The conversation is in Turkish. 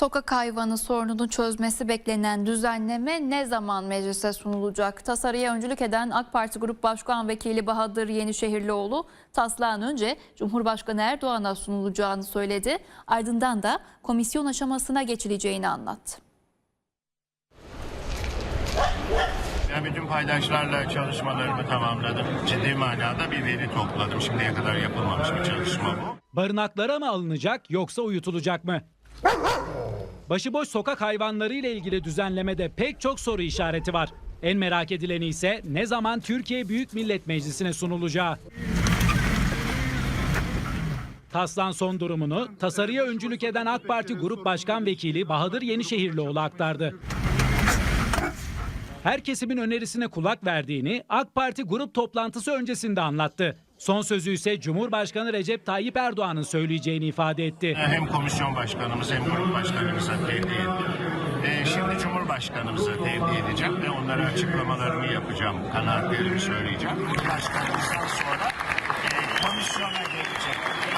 Sokak hayvanı sorununu çözmesi beklenen düzenleme ne zaman meclise sunulacak? Tasarıya öncülük eden AK Parti Grup Başkan Vekili Bahadır Yenişehirlioğlu taslağın önce Cumhurbaşkanı Erdoğan'a sunulacağını söyledi. Ardından da komisyon aşamasına geçileceğini anlattı. Ben bütün paydaşlarla çalışmalarımı tamamladım. Ciddi manada bir veri topladım. Şimdiye kadar yapılmamış bir çalışma bu. Barınaklara mı alınacak yoksa uyutulacak mı? Başıboş sokak hayvanları ile ilgili düzenlemede pek çok soru işareti var. En merak edileni ise ne zaman Türkiye Büyük Millet Meclisi'ne sunulacağı. Taslan son durumunu tasarıya öncülük eden AK Parti Grup Başkan Vekili Bahadır Yenişehirlioğlu aktardı. Her kesimin önerisine kulak verdiğini AK Parti grup toplantısı öncesinde anlattı. Son sözü ise Cumhurbaşkanı Recep Tayyip Erdoğan'ın söyleyeceğini ifade etti. Hem komisyon başkanımız hem grup başkanımıza tevdi ettim. Ee, şimdi Cumhurbaşkanımıza tevdi edeceğim ve onlara açıklamalarımı yapacağım. Kanaatlerimi söyleyeceğim. Başkanımızdan sonra e, komisyona gelecek.